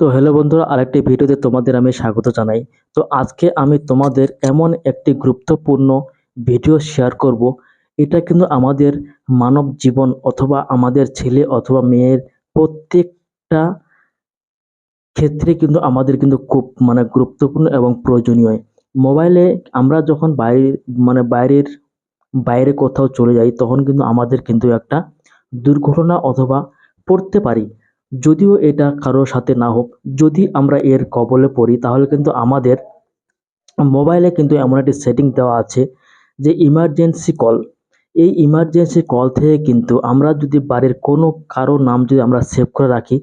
তো হ্যালো বন্ধুরা, আরেকটি ভিডিওতে তোমাদের আমি স্বাগত জানাই। তো আজকে আমি তোমাদের এমন একটি গুরুত্বপূর্ণ ভিডিও শেয়ার করব। এটা কিন্তু আমাদের মানব জীবন অথবা আমাদের ছেলে অথবা মেয়ের প্রত্যেকটা ক্ষেত্রে কিন্তু আমাদের কিন্তু খুব মানে গুরুত্বপূর্ণ এবং প্রয়োজনীয়। মোবাইলে আমরা যখন বাইরে মানে বাইরের, বাইরে কোথাও চলে যাই, তখন কিন্তু আমাদের কিন্তু একটা দুর্ঘটনা অথবা পড়তে পারি। যদিও এটা কারোর সাথে না হোক, যদি আমরা এর কবলে পড়ি, তাহলে কিন্তু আমাদের মোবাইলে কিন্তু এমন একটি সেটিং দেওয়া আছে যে ইমার্জেন্সি কল এই ইমার্জেন্সি কল থেকে কিন্তু আমরা যদি বাড়ির কোনো কারও নাম যদি আমরা সেভ করে রাখি,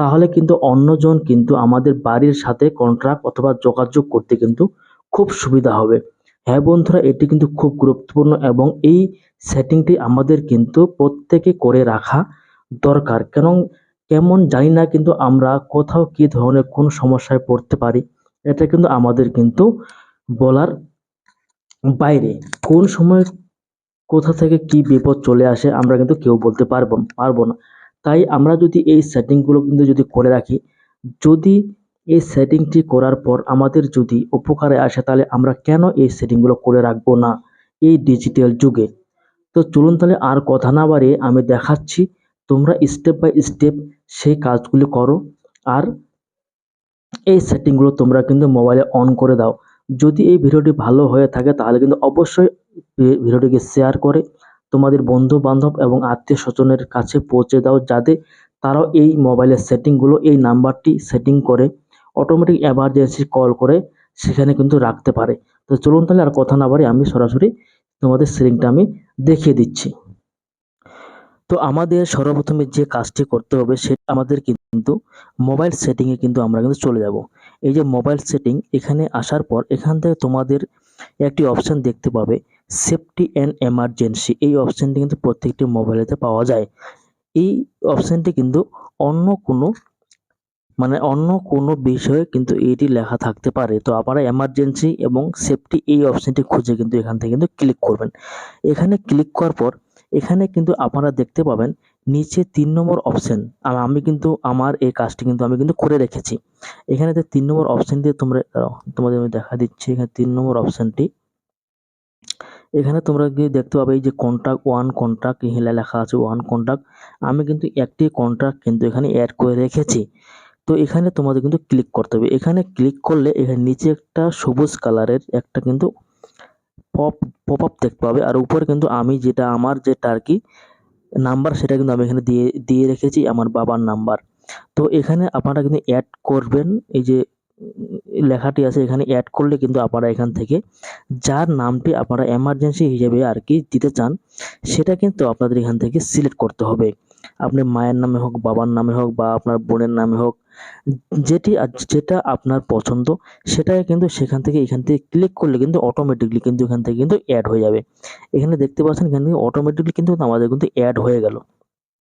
তাহলে কিন্তু অন্যজন কিন্তু আমাদের বাড়ির সাথে কন্ট্রাক্ট অথবা যোগাযোগ করতে কিন্তু খুব সুবিধা হবে। হ্যাঁ বন্ধুরা, এটি কিন্তু খুব গুরুত্বপূর্ণ এবং এই সেটিংটি আমাদের কিন্তু প্রত্যেকে করে রাখা দরকার। কেন কেমন জানি না কিন্তু আমরা কোথাও কী ধরনের কোন সমস্যায় পড়তে পারি, এটা কিন্তু আমাদের কিন্তু বলার বাইরে। কোন সময় কোথা থেকে কি বিপদ চলে আসে আমরা কিন্তু কেউ বলতে পারব পারব না। তাই আমরা যদি এই সেটিংগুলো কিন্তু যদি করে রাখি, যদি এই সেটিংটি করার পর আমাদের যদি উপকারে আসে তাহলে আমরা কেন এই সেটিংগুলো করে রাখব না এই ডিজিটাল যুগে? তো চলুন তাহলে আর কথা না বাড়িয়ে আমি দেখাচ্ছি তোমরা স্টেপ বাই স্টেপ সেই কাজগুলি করো আর এই সেটিংগুলো তোমরা কিন্তু মোবাইলে অন করে দাও। যদি এই ভিডিওটি ভালো হয়ে থাকে তাহলে কিন্তু অবশ্যই ভিডিওটিকে শেয়ার করে তোমাদের বন্ধু বান্ধব এবং আত্মীয় স্বজনের কাছে পৌঁছে দাও যাতে তারাও এই মোবাইলের সেটিংগুলো এই নাম্বারটি সেটিং করে অটোমেটিক এমার্জেন্সি কল করে সেখানে কিন্তু রাখতে পারে। তো চলুন তাহলে আর কথা না বাড়ি আমি সরাসরি তোমাদের সেটিংটা আমি দেখিয়ে দিচ্ছি। তো আমাদের সর্বপ্রথমে যে কাজটি করতে হবে সেটা আমাদের কিন্তু মোবাইল সেটিংয়ে কিন্তু আমরা কিন্তু চলে যাব। এই যে মোবাইল সেটিং এখানে আসার পর এখান থেকে তোমাদের একটি অপশান দেখতে পাবে সেফটি অ্যান্ড এমার্জেন্সি এই অপশানটি কিন্তু প্রত্যেকটি মোবাইলেতে পাওয়া যায়। এই অপশানটি কিন্তু অন্য কোনো মানে অন্য কোনো বিষয়ে কিন্তু এটি লেখা থাকতে পারে। তো আপনারা এমার্জেন্সি এবং সেফটি এই অপশানটি খুঁজে কিন্তু এখান থেকে কিন্তু ক্লিক করবেন। এখানে ক্লিক করার পর এখানে কিন্তু আপনারা দেখতে পাবেন নিচে তিন নম্বর অপশান আর আমি কিন্তু আমার এই কাজটি কিন্তু আমি কিন্তু করে রেখেছি। এখানে তিন নম্বর অপশান দিয়ে তোমরা তোমাদের আমি দেখা দিচ্ছি, এখানে তিন নম্বর অপশানটি এখানে তোমরা গিয়ে দেখতে পাবে এই যে কন্ট্রাক্ট ওয়ান কন্ট্রাক্ট এখানে লেখা আছে ওয়ান কন্ট্রাক্ট আমি কিন্তু একটি কন্ট্রাক্ট কিন্তু এখানে অ্যাড করে রেখেছি। তো এখানে তোমাদের কিন্তু ক্লিক করতে হবে। এখানে ক্লিক করলে এখানে নিচে একটা সবুজ কালারের একটা কিন্তু পপ পপ আপ দেখতে পাবে। আর উপরে কিন্তু আমি যেটা আমার যেটা আর কি নাম্বার সেটা কিন্তু আমি এখানে দিয়ে দিয়ে রেখেছি আমার বাবার নাম্বার তো এখানে আপনারা কিন্তু অ্যাড করবেন, এই যে লেখাটি আছে, এখানে অ্যাড করলে কিন্তু আপনারা এখান থেকে যার নামটি আপনারা এমার্জেন্সি হিসেবে আর কি দিতে চান, সেটা কিন্তু আপনাদের এখান থেকে সিলেক্ট করতে হবে। আপনি মায়ের নামে হোক, বাবার নামে হোক বা আপনার বোনের নামে হোক, যেটি যেটা আপনার পছন্দ সেটাই কিন্তু সেখান থেকে এখান থেকে ক্লিক করলে কিন্তু অটোমেটিকলি কিন্তু এখান থেকে কিন্তু অ্যাড হয়ে যাবে। এখানে দেখতে পাচ্ছেন এখান থেকে অটোমেটিকলি কিন্তু আমাদের কিন্তু অ্যাড হয়ে গেল।